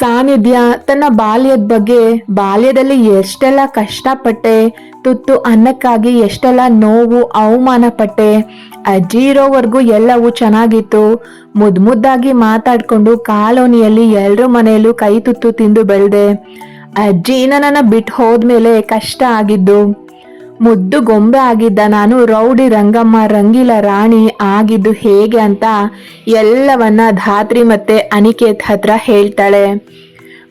ಸಾನ್ನಿಧ್ಯ ತನ್ನ ಬಾಲ್ಯದ ಬಗ್ಗೆ, ಬಾಲ್ಯದಲ್ಲಿ ಎಷ್ಟೆಲ್ಲ ಕಷ್ಟಪಟ್ಟೆ, ತುತ್ತು ಅನ್ನಕ್ಕಾಗಿ ಎಷ್ಟೆಲ್ಲ ನೋವು, ಅವಮಾನ ಪಟ್ಟೆ ಅಜ್ಜಿ ಇರೋವರೆಗೂ ಎಲ್ಲವೂ ಚೆನ್ನಾಗಿತ್ತು. ಮುದ್ ಮುದ್ದಾಗಿ ಮಾತಾಡ್ಕೊಂಡು ಕಾಲೋನಿಯಲ್ಲಿ ಎಲ್ಲರ ಮನೆಯಲ್ಲೂ ಕೈ ತುತ್ತು ತಿಂದು ಬೆಳೆದೆ. ಅಜ್ಜಿ ನನ್ನನ್ನು ಬಿಟ್ಟು ಹೋದ್ಮೇಲೆ ಕಷ್ಟ ಆಗಿದ್ದು. ಮುದ್ದು ಗೊಂಬೆ ಆಗಿದ್ದ ನಾನು ರೌಡಿ ರಂಗಮ್ಮ, ರಂಗಿಲ ರಾಣಿ ಆಗಿದ್ದು ಹೇಗೆ ಅಂತ ಎಲ್ಲವನ್ನ ಧಾತ್ರಿ ಮತ್ತೆ ಅನಿಕೇತ್ ಹತ್ರ ಹೇಳ್ತಾಳೆ.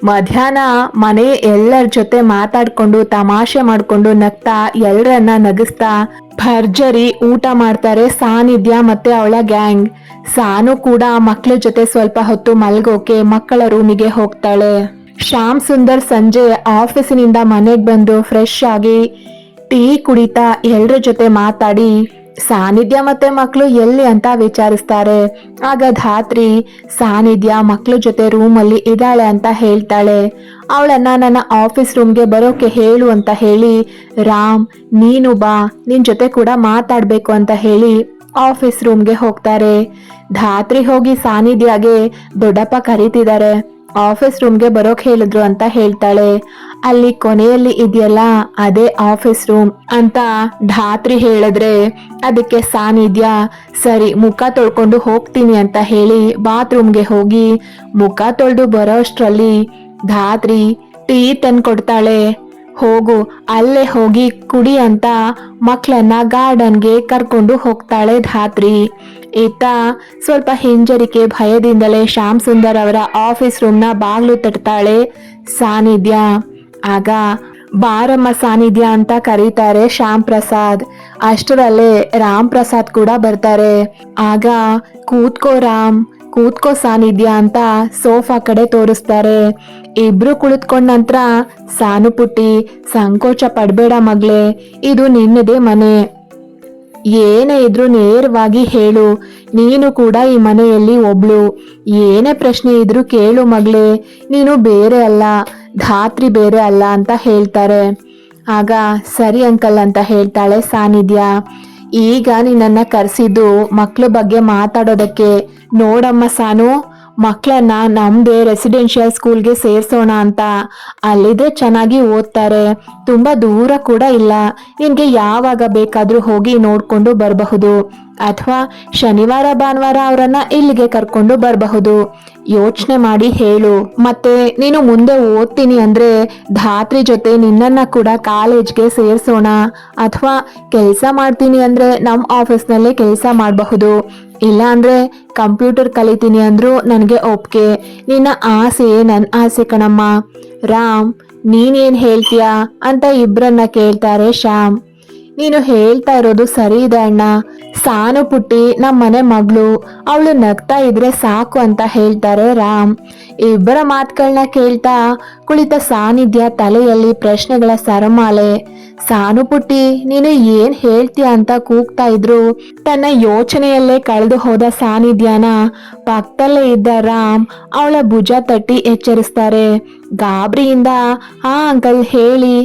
ಮಧ್ಯಾಹ್ನ ಮನೆ ಎಲ್ಲರ ಜೊತೆ ಮಾತಾಡ್ಕೊಂಡು, ತಮಾಷೆ ಮಾಡ್ಕೊಂಡು ನಗ್ತಾ ಎಲ್ಲರನ್ನ ನಗಿಸ್ತಾ ಭರ್ಜರಿ ಊಟ ಮಾಡ್ತಾರೆ ಸಾನಿಧ್ಯ ಮತ್ತೆ ಅವಳ ಗ್ಯಾಂಗ್. ಸಾನು ಕೂಡ ಮಕ್ಕಳ ಜೊತೆ ಸ್ವಲ್ಪ ಹೊತ್ತು ಮಲ್ಗೋಕೆ ಮಕ್ಕಳ ರೂಮಿಗೆ ಹೋಗ್ತಾಳೆ. ಶ್ಯಾಮ್ ಸುಂದರ್ ಸಂಜೆ ಆಫೀಸಿನಿಂದ ಮನೆಗೆ ಬಂದು ಫ್ರೆಶ್ ಆಗಿ ಟೀ ಕುಡಿತಾ ಎಲ್ಲರ ಜೊತೆ ಮಾತಾಡಿ, ಸಾನಿಧ್ಯ ಮತ್ತೆ ಮಕ್ಕಳು ಎಲ್ಲಿ ಅಂತ ವಿಚಾರಿಸ್ತಾರೆ. ಆಗ ಧಾತ್ರಿ, ಸಾನಿಧ್ಯ ಮಕ್ಕಳ ಜೊತೆ ರೂಮಲ್ಲಿ ಇದ್ದಾಳೆ ಅಂತ ಹೇಳ್ತಾಳೆ. ಅವಳನ್ನ ನನ್ನ ಆಫೀಸ್ ರೂಮ್ಗೆ ಬರೋಕೆ ಹೇಳು ಅಂತ ಹೇಳಿ, ರಾಮ್, ನೀನು ಬಾ, ನಿನ್ ಜೊತೆ ಕೂಡ ಮಾತಾಡಬೇಕು ಅಂತ ಹೇಳಿ ಆಫೀಸ್ ರೂಮ್ಗೆ ಹೋಗ್ತಾರೆ. ಧಾತ್ರಿ ಹೋಗಿ ಸಾನಿಧ್ಯಗೆ ದೊಡ್ಡಪ್ಪ ಕರೀತಿದ್ದಾರೆ. ಆಫೀಸ್ ರೂಮ್ಗೆ ಬರೋಕ್ ಹೇಳಿದ್ರು ಅಂತ ಹೇಳ್ತಾಳೆ. ಅಲ್ಲಿ ಕೊನೆಯಲ್ಲಿ ಇದೆಯಲ್ಲ, ಅದೇ ಆಫೀಸ್ ರೂಮ್ ಅಂತ ಧಾತ್ರಿ ಹೇಳಿದ್ರೆ, ಅದಕ್ಕೆ ಸಾನಿಧ್ಯ ಸರಿ, ಮುಖ ತೊಳ್ಕೊಂಡು ಹೋಗ್ತೀನಿ ಅಂತ ಹೇಳಿ ಬಾತ್ರೂಮ್ಗೆ ಹೋಗಿ ಮುಖ ತೊಳೆದು ಬರೋಷ್ಟರಲ್ಲಿ ಧಾತ್ರಿ ಟೀ ತಂದ್ಕೊಡ್ತಾಳೆ. ಹೋಗು, ಅಲ್ಲೇ ಹೋಗಿ ಕುಡಿ ಅಂತ ಮಕ್ಕಳನ್ನ ಗಾರ್ಡನ್ಗೆ ಕರ್ಕೊಂಡು ಹೋಗ್ತಾಳೆ ಧಾತ್ರಿ. ಈತ ಸ್ವಲ್ಪ ಹಿಂಜರಿಕೆ ಭಯದಿಂದಲೇ ಶ್ಯಾಮ್ ಸುಂದರ್ ಅವರ ಆಫೀಸ್ ರೂಮ್ನ ಬಾಗ್ಲು ತಟ್ತಾಳೆ. ಸಾನಿಧ್ಯ. ಆಗ, ಬಾರಮ್ಮ ಸಾನಿಧ್ಯ ಅಂತ ಕರೀತಾರೆ ಶ್ಯಾಮ್ ಪ್ರಸಾದ್. ಅಷ್ಟರಲ್ಲೇ ರಾಮ್ ಪ್ರಸಾದ್ ಕೂಡ ಬರ್ತಾರೆ. ಆಗ ಕೂತ್ಕೋ ರಾಮ್. ಕೂತ್ಕೋ ಸಾನಿದ್ಯಾ ಅಂತ ಸೋಫಾ ಕಡೆ ತೋರಿಸ್ತಾರೆ. ಇಬ್ರು ಕುಳಿತುಕೊಂಡ ನಂತರ ಸಾನು ಪುಟ್ಟಿ, ಸಂಕೋಚ ಪಡ್ಬೇಡ ಮಗ್ಲೆ ಇದು ನಿನ್ನದೇ ಮನೆ. ಏನೇ ಇದ್ರೂ ನೇರವಾಗಿ ಹೇಳು, ನೀನು ಕೂಡ ಈ ಮನೆಯಲ್ಲಿ ಒಬ್ಳು. ಏನೇ ಪ್ರಶ್ನೆ ಇದ್ರೂ ಕೇಳು ಮಗಳೇ, ನೀನು ಬೇರೆ ಅಲ್ಲ, ಧಾತ್ರಿ ಬೇರೆ ಅಲ್ಲ ಅಂತ ಹೇಳ್ತಾರೆ. ಆಗ ಸರಿ ಅಂಕಲ್ ಅಂತ ಹೇಳ್ತಾಳೆ ಸಾನ್ನಿಧ್ಯ ಈಗ ನಿನ್ನನ್ನು ಕರೆಸಿದ್ದು ಮಕ್ಕಳ ಬಗ್ಗೆ ಮಾತಾಡೋದಕ್ಕೆ. ನೋಡಮ್ಮ ಸಾನು ಮಕ್ಕಳನ್ನ ನಮ್ಮದೇ ರೆಸಿಡೆನ್ಷಿಯಲ್ ಸ್ಕೂಲ್ಗೆ ಸೇರಿಸೋಣ ಅಂತ. ಅಲ್ಲಿದ್ರೆ ಚೆನ್ನಾಗಿ ಓದ್ತಾರೆ. ತುಂಬ ದೂರ ಕೂಡ ಇಲ್ಲ. ನಿನಗೆ ಯಾವಾಗ ಬೇಕಾದರೂ ಹೋಗಿ ನೋಡ್ಕೊಂಡು ಬರಬಹುದು. ಅಥವಾ ಶನಿವಾರ ಭಾನುವಾರ ಅವರನ್ನ ಇಲ್ಲಿಗೆ ಕರ್ಕೊಂಡು ಬರಬಹುದು. ಯೋಚನೆ ಮಾಡಿ ಹೇಳು. ಮತ್ತೆ ನೀನು ಮುಂದೆ ಓದ್ತೀನಿ ಅಂದ್ರೆ ಧಾತ್ರಿ ಜೊತೆ ನಿನ್ನನ್ನ ಕೂಡ ಕಾಲೇಜ್ಗೆ ಸೇರಿಸೋಣ. ಅಥವಾ ಕೆಲಸ ಮಾಡ್ತೀನಿ ಅಂದ್ರೆ ನಮ್ಮ ಆಫೀಸ್ನಲ್ಲೇ ಕೆಲಸ ಮಾಡಬಹುದು. ಇಲ್ಲ ಅಂದ್ರೆ ಕಂಪ್ಯೂಟರ್ ಕಲಿತೀನಿ ಅಂದ್ರು ನನಗೆ ಒಪ್ಗೆ ನಿನ್ನ ಆಸೆ ನನ್ನ ಆಸೆ ಕಣಮ್ಮ. ರಾಮ್ ನೀನೇನ್ ಹೇಳ್ತೀಯಾ? ಅಂತ ಇಬ್ಬರನ್ನ ಕೇಳ್ತಾರೆ ಶ್ಯಾಮ್. ನೀನು ಹೇಳ್ತಾ ಇರೋದು ಸರಿ ಇದೆ ಅಣ್ಣ. ಸಾನು ಪುಟ್ಟಿ ನಮ್ಮ ಮನೆ ಮಗಳು, ಅವಳು ನಗ್ತಾ ಇದ್ರೆ ಸಾಕು ಅಂತ ಹೇಳ್ತಾರೆ ರಾಮ್. ಇಬ್ಬರ ಮಾತುಗಳನ್ನ ಕೇಳ್ತಾ ಕುಳಿತ ಸಾನಿಧ್ಯ ತಲೆಯಲ್ಲಿ ಪ್ರಶ್ನೆಗಳ ಸರಮಾಲೆ. ಸಾನು ಪುಟ್ಟಿ, ನೀನು ಏನ್ ಹೇಳ್ತೀಯ ಅಂತ ಕೂಗ್ತಾ ಇದ್ರು. ತನ್ನ ಯೋಚನೆಯಲ್ಲೇ ಕಳೆದು ಹೋದ ಸಾನಿಧ್ಯನ ಪಕ್ಕದಲ್ಲೇ ಇದ್ದ ರಾಮ್ ಅವಳ ಭುಜ ತಟ್ಟಿ ಎಚ್ಚರಿಸ್ತಾರೆ. ಗಾಬರಿಯಿಂದ ಆ ಅಂಕಲ್ ಹೇಳಿ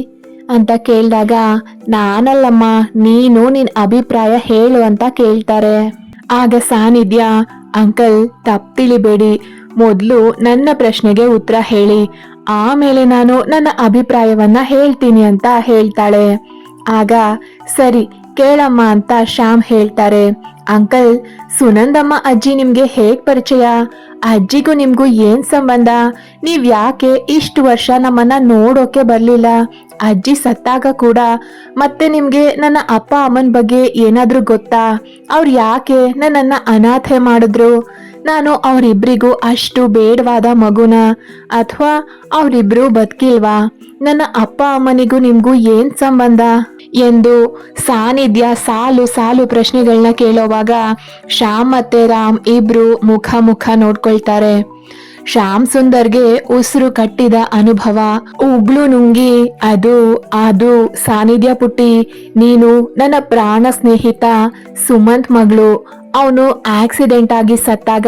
ಅಂತ ಕೇಳಿದಾಗ, ನಾನಲ್ಲಮ್ಮ, ನೀನು ನಿನ್ ಅಭಿಪ್ರಾಯ ಹೇಳು ಅಂತ ಕೇಳ್ತಾರೆ. ಆಗ ಸಾನಿಧ್ಯ, ಅಂಕಲ್ ತಪ್ಪು ತಿಳಿಬೇಡಿ. ಮೊದಲು ನನ್ನ ಪ್ರಶ್ನೆಗೆ ಉತ್ತರ ಹೇಳಿ. ಆಮೇಲೆ ನಾನು ನನ್ನ ಅಭಿಪ್ರಾಯವನ್ನ ಹೇಳ್ತೀನಿ ಅಂತ ಹೇಳ್ತಾಳೆ. ಆಗ, ಸರಿ, ಕೇಳಮ್ಮ ಅಂತ ಶ್ಯಾಮ್ ಹೇಳ್ತಾರೆ. ಅಂಕಲ್, ಸುನಂದಮ್ಮ ಅಜ್ಜಿ ನಿಮ್ಗೆ ಹೇಗ್ ಪರಿಚಯ? ಅಜ್ಜಿಗೂ ನಿಮ್ಗೂ ಏನ್ ಸಂಬಂಧ? ನೀವ್ ಯಾಕೆ ಇಷ್ಟು ವರ್ಷ ನಮ್ಮನ್ನ ನೋಡೋಕೆ ಬರ್ಲಿಲ್ಲ? ಅಜ್ಜಿ ಸತ್ತಾಗ ಕೂಡ ಮತ್ತೆ ನಿಮಗೆ ನನ್ನ ಅಪ್ಪ ಅಮ್ಮನ ಬಗ್ಗೆ ಏನಾದರೂ ಗೊತ್ತಾ? ಅವ್ರು ಯಾಕೆ ನನ್ನನ್ನು ಅನಾಥೆ ಮಾಡಿದ್ರು? ನಾನು ಅವರಿಬ್ಬರಿಗೂ ಅಷ್ಟು ಬೇಡವಾದ ಮಗುನ? ಅಥವಾ ಅವರಿಬ್ಬರು ಬದುಕಿಲ್ವಾ? ನನ್ನ ಅಪ್ಪ ಅಮ್ಮನಿಗೂ ನಿಮಗೂ ಏನು ಸಂಬಂಧ? ಎಂದು ಸಾನಿಧ್ಯ ಸಾಲು ಸಾಲು ಪ್ರಶ್ನೆಗಳನ್ನ ಕೇಳೋವಾಗ ಶ್ಯಾಮ್ ಮತ್ತೆ ರಾಮ್ ಇಬ್ರು ಮುಖ ಮುಖ ನೋಡ್ಕೊಳ್ತಾರೆ. ಶ್ಯಾಮ್ ಸುಂದರ್ಗೆ ಉಸಿರು ಕಟ್ಟಿದ ಅನುಭವ ಉಗ್ಳು ನುಂಗಿ, ಅದು ಅದು, ಸಾನಿಧ್ಯ ಪುಟ್ಟಿ, ನೀನು ನನ್ನ ಪ್ರಾಣ ಸ್ನೇಹಿತ, ಸುಮಂತ್ ಮಗಳು. ಅವನು ಆಕ್ಸಿಡೆಂಟ್ ಆಗಿ ಸತ್ತಾಗ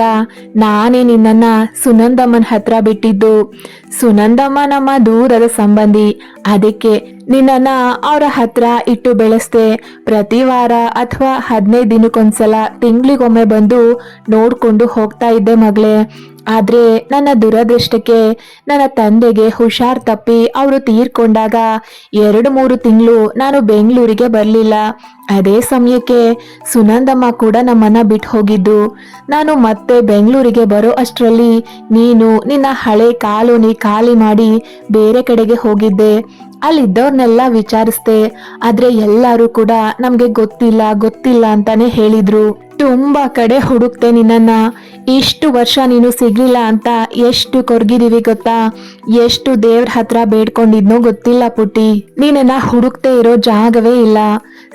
ನಾನೇ ನಿನ್ನನ್ನ ಸುನಂದಮ್ಮನ ಹತ್ರ ಬಿಟ್ಟಿದ್ದು. ಸುನಂದಮ್ಮ ನಮ್ಮ ದೂರದ ಸಂಬಂಧಿ. ಅದಕ್ಕೆ ನಿನ್ನನ್ನ ಅವರ ಹತ್ರ ಇಟ್ಟು ಬೆಳೆಸ್ದೆ. ಪ್ರತಿ ವಾರ ಅಥವಾ ಹದಿನೈದು ದಿನಕ್ಕೊಂದ್ಸಲ ತಿಂಗಳಿಗೊಮ್ಮೆ ಬಂದು ನೋಡ್ಕೊಂಡು ಹೋಗ್ತಾ ಇದ್ದೆ ಮಗಳೇ. ಆದ್ರೆ ನನ್ನ ದುರದೃಷ್ಟಕ್ಕೆ ನನ್ನ ತಂದೆಗೆ ಹುಷಾರ್ ತಪ್ಪಿ ಅವರು ತೀರ್ಕೊಂಡಾಗ ಎರಡು ಮೂರು ತಿಂಗಳು ನಾನು ಬೆಂಗಳೂರಿಗೆ ಬರಲಿಲ್ಲ. ಅದೇ ಸಮಯಕ್ಕೆ ಸುನಂದಮ್ಮ ಕೂಡ ನಮ್ಮನ್ನ ಬಿಟ್ಟು ಹೋಗಿದ್ದು. ನಾನು ಮತ್ತೆ ಬೆಂಗಳೂರಿಗೆ ಬರೋ ಅಷ್ಟರಲ್ಲಿ ನೀನು ನಿನ್ನ ಹಳೆ ಕಾಲೋನಿ ಖಾಲಿ ಮಾಡಿ ಬೇರೆ ಕಡೆಗೆ ಹೋಗಿದ್ದೆ. ಅಲ್ಲಿದ್ದವ್ರನ್ನೆಲ್ಲ ವಿಚಾರಿಸ್ದೆ. ಆದ್ರೆ ಎಲ್ಲರೂ ಕೂಡ ನಮ್ಗೆ ಗೊತ್ತಿಲ್ಲ ಗೊತ್ತಿಲ್ಲ ಅಂತಾನೆ ಹೇಳಿದ್ರು. ತುಂಬಾ ಕಡೆ ಹುಡುಕ್ತೆ ನಿನ್ನನ್ನ. ಇಷ್ಟು ವರ್ಷ ನೀನು ಸಿಗ್ಲಿಲ್ಲ ಅಂತ ಎಷ್ಟು ಕೊರ್ಗಿದೀವಿ ಗೊತ್ತಾ? ಎಷ್ಟು ದೇವ್ರ ಹತ್ರ ಬೇಡ್ಕೊಂಡಿದ್ನೋ ಗೊತ್ತಿಲ್ಲ ಪುಟ್ಟಿ. ನೀನನ್ನ ಹುಡುಕ್ತೇ ಇರೋ ಜಾಗವೇ ಇಲ್ಲ.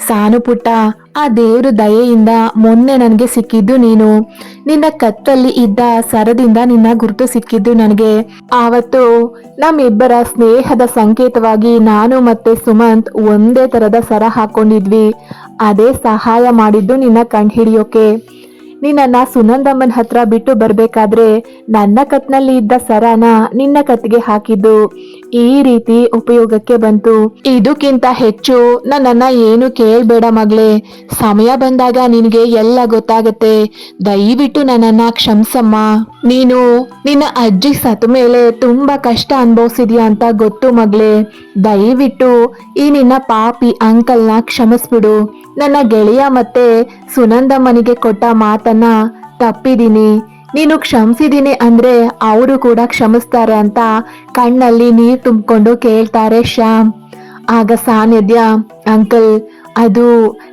ಸಾನು ಪುಟ್ಟ ಆ ದೇವ್ರ ದಯೆಯಿಂದ ಮೊನ್ನೆ ನನಗೆ ಸಿಕ್ಕಿದ್ದು ನೀನು. ನಿನ್ನ ಕತ್ತಲ್ಲಿ ಇದ್ದ ಸರದಿಂದ ನಿನ್ನ ಗುರುತು ಸಿಕ್ಕಿದ್ದು ನನಗೆ. ಆವತ್ತು ನಮ್ಮಿಬ್ಬರ ಸ್ನೇಹದ ಸಂಕೇತವಾಗಿ ನಾನು ಮತ್ತೆ ಸುಮಂತ್ ಒಂದೇ ತರದ ಸರ ಹಾಕೊಂಡಿದ್ವಿ. ಅದೇ ಸಹಾಯ ಮಾಡಿದ್ದು ನಿನ್ನ ಕಂಡುಹಿಡಿಯೋಕೆ ನಿನ್ನನ್ನ ಸುನಂದಮ್ಮನ ಹತ್ರ ಬಿಟ್ಟು ಬರ್ಬೇಕಾದ್ರೆ ನನ್ನ ಕತ್ನಲ್ಲಿ ಇದ್ದ ಸರಾನ ನಿನ್ನ ಕತ್ತಿಗೆ ಹಾಕಿದ್ದು. ಈ ರೀತಿ ಉಪಯೋಗಕ್ಕೆ ಬಂತು. ಇದಕ್ಕಿಂತ ಹೆಚ್ಚು ನನ್ನನ್ನ ಏನು ಕೇಳ್ಬೇಡ ಮಗಳೇ. ಸಮಯ ಬಂದಾಗ ನಿನಗೆ ಎಲ್ಲ ಗೊತ್ತಾಗತ್ತೆ. ದಯವಿಟ್ಟು ನನ್ನನ್ನ ಕ್ಷಮಿಸಮ್ಮ. ನೀನು ನಿನ್ನ ಅಜ್ಜಿ ಸತ್ತ ಮೇಲೆ ತುಂಬಾ ಕಷ್ಟ ಅನುಭವಿಸಿದ್ಯಾ ಅಂತ ಗೊತ್ತು ಮಗಳೇ. ದಯವಿಟ್ಟು ಈ ನಿನ್ನ ಪಾಪಿ ಅಂಕಲ್ನ ಕ್ಷಮಿಸ್ಬಿಡು. ನನ್ನ ಗೆಳೆಯ ಮತ್ತೆ ಸುನಂದಮ್ಮನಿಗೆ ಕೊಟ್ಟ ಮಾತನ್ನ ತಪ್ಪಿದ್ದೀನಿ. ನೀನು ಕ್ಷಮಿಸಿದ್ದೀನಿ ಅಂದ್ರೆ ಅವರು ಕೂಡ ಕ್ಷಮಿಸ್ತಾರೆ ಅಂತ ಕಣ್ಣಲ್ಲಿ ನೀರು ತುಂಬಿಕೊಂಡು ಕೇಳ್ತಾರೆ ಶ್ಯಾಮ್. ಆಗ ಸಾನಿಧ್ಯ, ಅಂಕಲ್, ಅದು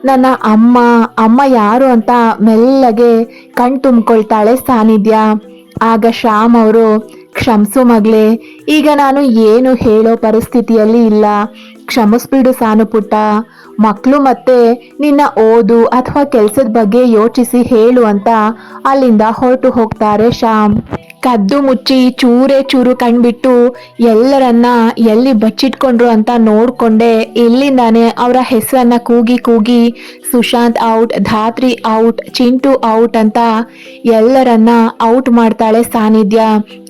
ನನ್ನ ಅಮ್ಮ ಅಮ್ಮ ಯಾರು ಅಂತ ಮೆಲ್ಲಗೆ ಕಣ್ ತುಂಬಿಕೊಳ್ತಾಳೆ ಸಾನಿಧ್ಯ. ಆಗ ಶ್ಯಾಮ್ ಅವರು, ಕ್ಷಮಿಸು ಮಗಳೇ ಈಗ ನಾನು ಏನು ಹೇಳೋ ಪರಿಸ್ಥಿತಿಯಲ್ಲಿ ಇಲ್ಲ. ಕ್ಷಮಿಸ್ಬಿಡು ಸಾನು ಪುಟ್ಟ. ಮಕ್ಕಳು ಮತ್ತೆ ನಿನ್ನ ಓದು ಅಥವಾ ಕೆಲಸದ ಬಗ್ಗೆ ಯೋಚಿಸಿ ಹೇಳು ಅಂತ ಅಲ್ಲಿಂದ ಹೊರಟು ಹೋಗ್ತಾರೆ ಶ್ಯಾಮ್. ಕದ್ದು ಮುಚ್ಚಿ, ಚೂರೇ ಚೂರು ಕಂಡ್ಬಿಟ್ಟು ಎಲ್ಲರನ್ನ ಎಲ್ಲಿ ಬಚ್ಚಿಟ್ಕೊಂಡ್ರು ಅಂತ ನೋಡ್ಕೊಂಡೆ. ಇಲ್ಲಿಂದಾನೆ ಅವರ ಹೆಸರನ್ನ ಕೂಗಿ ಕೂಗಿ Sushant out, Dhatri out, Chintu out ಅಂತ ಎಲ್ಲರನ್ನ ಔಟ್ ಮಾಡ್ತಾಳೆ ಸಾನಿಧ್ಯ.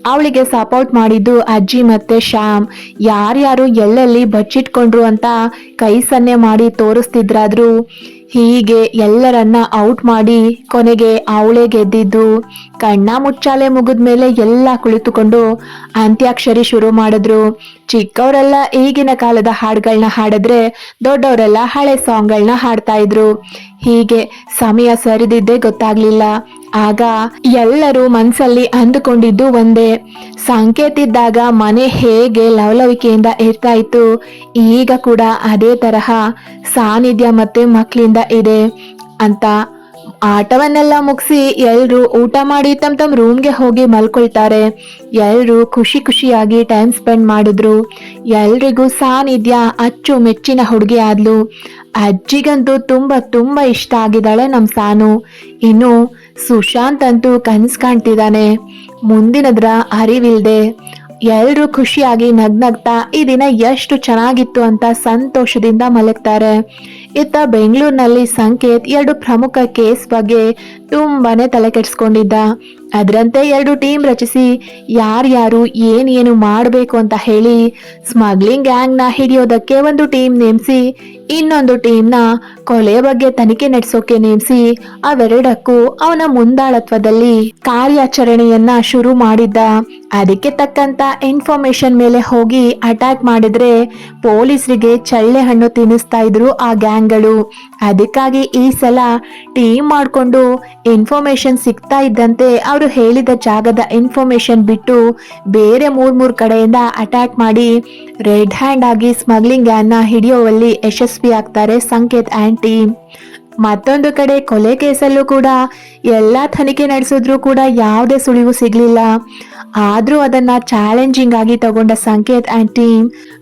ಅವಳಿಗೆ ಸಪೋರ್ಟ್ ಮಾಡಿದ್ದು ಅಜ್ಜಿ ಮತ್ತೆ ಶ್ಯಾಮ್. ಯಾರ್ಯಾರು ಎಲ್ಲೆಲ್ಲಿ ಬಚ್ಚಿಟ್ಕೊಂಡ್ರು ಅಂತ ಕೈ ಸನ್ನೆ ಮಾಡಿ ತೋರಿಸ್ತಿದ್ರಾದ್ರು ಹೀಗೆ ಎಲ್ಲರನ್ನ ಔಟ್ ಮಾಡಿ ಕೊನೆಗೆ ಅವಳೆ ಗೆದ್ದಿದ್ದು. ಕಣ್ಣ ಮುಚ್ಚಾಲೆ ಮುಗಿದ ಮೇಲೆ ಎಲ್ಲ ಕುಳಿತುಕೊಂಡು ಅಂತ್ಯಾಕ್ಷರಿ ಶುರು ಮಾಡಿದ್ರು. ಚಿಕ್ಕವರೆಲ್ಲ ಈಗಿನ ಕಾಲದ ಹಾಡುಗಳನ್ನ ಹಾಡಿದ್ರೆ ದೊಡ್ಡವರೆಲ್ಲ ಹಳೆ ಸಾಂಗ್ಗಳನ್ನ ಹಾಡ್ತಾ ಇದ್ರು. ಹೀಗೆ ಸಮಯ ಸರಿದಿದ್ದೇ ಗೊತ್ತಾಗ್ಲಿಲ್ಲ. ಆಗ ಎಲ್ಲರೂ ಮನ್ಸಲ್ಲಿ ಅಂದುಕೊಂಡಿದ್ದು ಒಂದೇ. ಸಂಕೇತಿದ್ದಾಗ ಮನೆ ಹೇಗೆ ಲವಲವಿಕೆಯಿಂದ ಇರ್ತಾ ಇತ್ತು ಈಗ ಕೂಡ ಅದೇ ತರಹ ಸಾನ್ನಿಧ್ಯ ಮತ್ತೆ ಮಕ್ಕಳಿಂದ ಇದೆ ಅಂತ. ಆಟವನ್ನೆಲ್ಲ ಮುಗಿಸಿ ಎಲ್ಲರೂ ಊಟ ಮಾಡಿ ತಮ್ಮ ತಮ್ಮ ರೂಮ್ಗೆ ಹೋಗಿ ಮಲ್ಕೊಳ್ತಾರೆ. ಎಲ್ಲರೂ ಖುಷಿ ಖುಷಿಯಾಗಿ ಟೈಮ್ ಸ್ಪೆಂಡ್ ಮಾಡಿದ್ರು. ಎಲ್ರಿಗೂ ಸಾನ್ನಿಧ್ಯ ಅಚ್ಚು ಮೆಚ್ಚಿನ ಹುಡುಗಿ ಆದ್ಲು. ಅಜ್ಜಿಗಂತೂ ತುಂಬಾ ತುಂಬಾ ಇಷ್ಟ ಆಗಿದ್ದಾಳೆ ನಮ್ಮ ಸಾನು. ಇನ್ನು ಸುಶಾಂತ್ ಅಂತೂ ಕನಸು ಕಾಣ್ತಿದ್ದಾನೆ. ಮುಂದಿನದ್ರ ಅರಿವಿಲ್ದೆ. ಎಲ್ರು ಖುಷಿಯಾಗಿ ನಗ್ನಗ್ತಾ ಈ ದಿನ ಎಷ್ಟು ಚೆನ್ನಾಗಿತ್ತು ಅಂತ ಸಂತೋಷದಿಂದ ಮಲಗ್ತಾರೆ. ಇತ್ತ ಬೆಂಗಳೂರಿನಲ್ಲಿ ಸಂಕೇತ್ ಎರಡು ಪ್ರಮುಖ ಕೇಸ್ ಬಗ್ಗೆ ತುಂಬಾನೇ ತಲೆ ಕೆಡಿಸ್ಕೊಂಡಿದ್ದ. ಅದರಂತೆ ಎರಡು ಟೀಮ್ ರಚಿಸಿ ಯಾರ್ಯಾರು ಏನೇನು ಮಾಡಬೇಕು ಅಂತ ಹೇಳಿ, ಸ್ಮಗ್ಲಿಂಗ್ ಗ್ಯಾಂಗ್ನ ಹಿಡಿಯೋದಕ್ಕೆ ಒಂದು ಟೀಮ್ ನೇಮಿಸಿ, ಇನ್ನೊಂದು ಟೀಮ್ನ ಕೊಲೆ ಬಗ್ಗೆ ತನಿಖೆ ನಡೆಸೋಕೆ ನೇಮಿಸಿ ಅವೆರಡಕ್ಕೂ ಅವನ ಮುಂದಾಳತ್ವದಲ್ಲಿ ಕಾರ್ಯಾಚರಣೆಯನ್ನ ಶುರು ಮಾಡಿದ್ದ. ಅದಕ್ಕೆ ತಕ್ಕಂತ ಇನ್ಫಾರ್ಮೇಶನ್ ಮೇಲೆ ಹೋಗಿ ಅಟ್ಯಾಕ್ ಮಾಡಿದ್ರೆ ಪೊಲೀಸರಿಗೆ ಚಳ್ಳೆ ಹಣ್ಣು ತಿನ್ನಿಸ್ತಾ ಇದ್ರು ಆ ಗ್ಯಾಂಗ್ಗಳು. ಅದಕ್ಕಾಗಿ ಈ ಸಲ ಟೀಮ್ ಮಾಡಿಕೊಂಡು ಇನ್ಫಾರ್ಮೇಶನ್ ಸಿಗ್ತಾ ಇದ್ದಂತೆ ಅವರು ಹೇಳಿದ ಜಾಗದ ಇನ್ಫಾರ್ಮೇಶನ್ ಬಿಟ್ಟು ಬೇರೆ ಮೂರ್ ಮೂರ್ ಕಡೆಯಿಂದ ಅಟ್ಯಾಕ್ ಮಾಡಿ ರೆಡ್ ಹ್ಯಾಂಡ್ ಆಗಿ ಸ್ಮಗ್ಲಿಂಗ್ ಗ್ಯಾನ್ನ ಹಿಡಿಯುವಲ್ಲಿ ಯಶಸ್ವಿ ಆಗ್ತಾರೆ ಸಂಕೇತ್ ಆ್ಯಂಡ್ ಟೀಮ್ ಮತ್ತೊಂದು ಕಡೆ ಕೊಲೆ ಕೇಸಲ್ಲೂ ಕೂಡ ಎಲ್ಲ ತನಿಖೆ ನಡೆಸಿದ್ರೂ ಕೂಡ ಯಾವುದೇ ಸುಳಿವು ಸಿಗ್ಲಿಲ್ಲ. ಆದ್ರೂ ಅದನ್ನ ಚಾಲೆಂಜಿಂಗ್ ಆಗಿ ತಗೊಂಡ ಸಂಕೇತ್ ಆ್ಯಂಡ್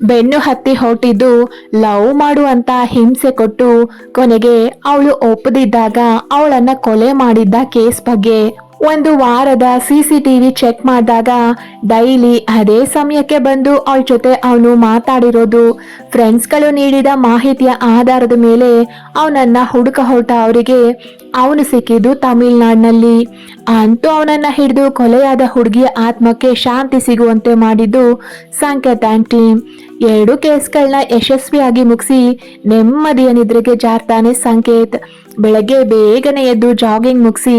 ಬೆನ್ನು ಹತ್ತಿ ಹೊಟ್ಟಿದ್ದು ಲವ್ ಮಾಡುವಂತ ಹಿಂಸೆ ಕೊಟ್ಟು ಕೊನೆಗೆ ಅವಳು ಒಪ್ಪದಿದ್ದಾಗ ಅವಳನ್ನ ಕೊಲೆ ಮಾಡಿದ್ದ ಕೇಸ್ ಬಗ್ಗೆ ಒಂದು ವಾರದ ಸಿ ಸಿ ಟಿವಿ ಚೆಕ್ ಮಾಡಿದಾಗ ಡೈಲಿ ಅದೇ ಸಮಯಕ್ಕೆ ಬಂದು ಅವಳ ಜೊತೆ ಅವನು ಮಾತಾಡಿರೋದು. ಫ್ರೆಂಡ್ಸ್ಗಳು ನೀಡಿದ ಮಾಹಿತಿಯ ಆಧಾರದ ಮೇಲೆ ಅವನನ್ನ ಹುಡುಕ ಹೊರಟ ಅವರಿಗೆ ಅವನು ಸಿಕ್ಕಿದ್ದು ತಮಿಳ್ನಾಡಿನಲ್ಲಿ. ಅಂತೂ ಅವನನ್ನ ಹಿಡಿದು ಕೊಲೆಯಾದ ಹುಡುಗಿಯ ಆತ್ಮಕ್ಕೆ ಶಾಂತಿ ಸಿಗುವಂತೆ ಮಾಡಿದ್ದು ಸಂಕೇತ್ ಆಂಟಿ. ಎರಡು ಕೇಸ್ಗಳನ್ನ ಯಶಸ್ವಿಯಾಗಿ ಮುಗಿಸಿ ನೆಮ್ಮದಿಯ ನಿದ್ರೆಗೆ ಜಾರ್ತಾನೆ ಸಂಕೇತ್. ಬೆಳಗ್ಗೆ ಬೇಗನೆ ಎದ್ದು ಜಾಗಿಂಗ್ ಮುಗಿಸಿ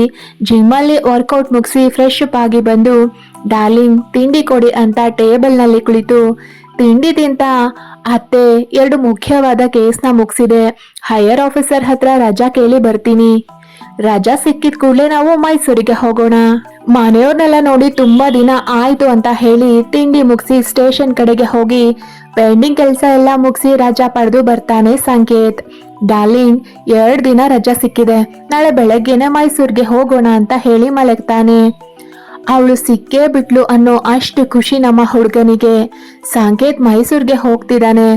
ಜಿಮ್ಮಲ್ಲಿ ವರ್ಕೌಟ್ ಮುಗಿಸಿ ಫ್ರೆಶ್ ಅಪ್ ಆಗಿ ಬಂದು ಡಾರ್ಲಿಂಗ್ ತಿಂಡಿ ಕೊಡಿ ಅಂತ ಟೇಬಲ್ನಲ್ಲಿ ಕುಳಿತು, ತಿಂಡಿ ತಿಂತ, ಅತ್ತೆ, ಎರಡು ಮುಖ್ಯವಾದ ಕೇಸ್ನ ಮುಗಿಸಿದೆ. ಹೈಯರ್ ಆಫೀಸರ್ ಹತ್ರ ರಜಾ ಕೇಳಿ ಬರ್ತೀನಿ. ರಜಾ ಸಿಕ್ಕಿದ ಕೂಡಲೇ ನಾವು ಮೈಸೂರಿಗೆ ಹೋಗೋಣ. ಮನೆಯವ್ರನ್ನೆಲ್ಲ ನೋಡಿ ತುಂಬಾ ದಿನ ಆಯ್ತು ಅಂತ ಹೇಳಿ ತಿಂಡಿ ಮುಗಿಸಿ ಸ್ಟೇಷನ್ ಕಡೆಗೆ ಹೋಗಿ ಪೆಂಡಿಂಗ್ ಕೆಲಸ ಎಲ್ಲ ಮುಗಿಸಿ ರಜಾ ಪಡೆದು ಬರ್ತಾನೆ ಸಂಕೇತ್. ಡಾರ್ಲಿಂಗ್, ಎರಡು ದಿನ ರಜಾ ಸಿಕ್ಕಿದೆ. ನಾಳೆ ಬೆಳಗ್ಗೆನೆ ಮೈಸೂರಿಗೆ ಹೋಗೋಣ ಅಂತ ಹೇಳಿ ಮಲಗ್ತಾನೆ. ಅವಳು ಸಿಕ್ಕೇ ಬಿಟ್ಲು ಅನ್ನೋ ಅಷ್ಟು ಖುಷಿ ನಮ್ಮ ಹುಡುಗನಿಗೆ. ಸಂಕೇತ್ ಮೈಸೂರಿಗೆ ಹೋಗ್ತಿದ್ದಾನೆ.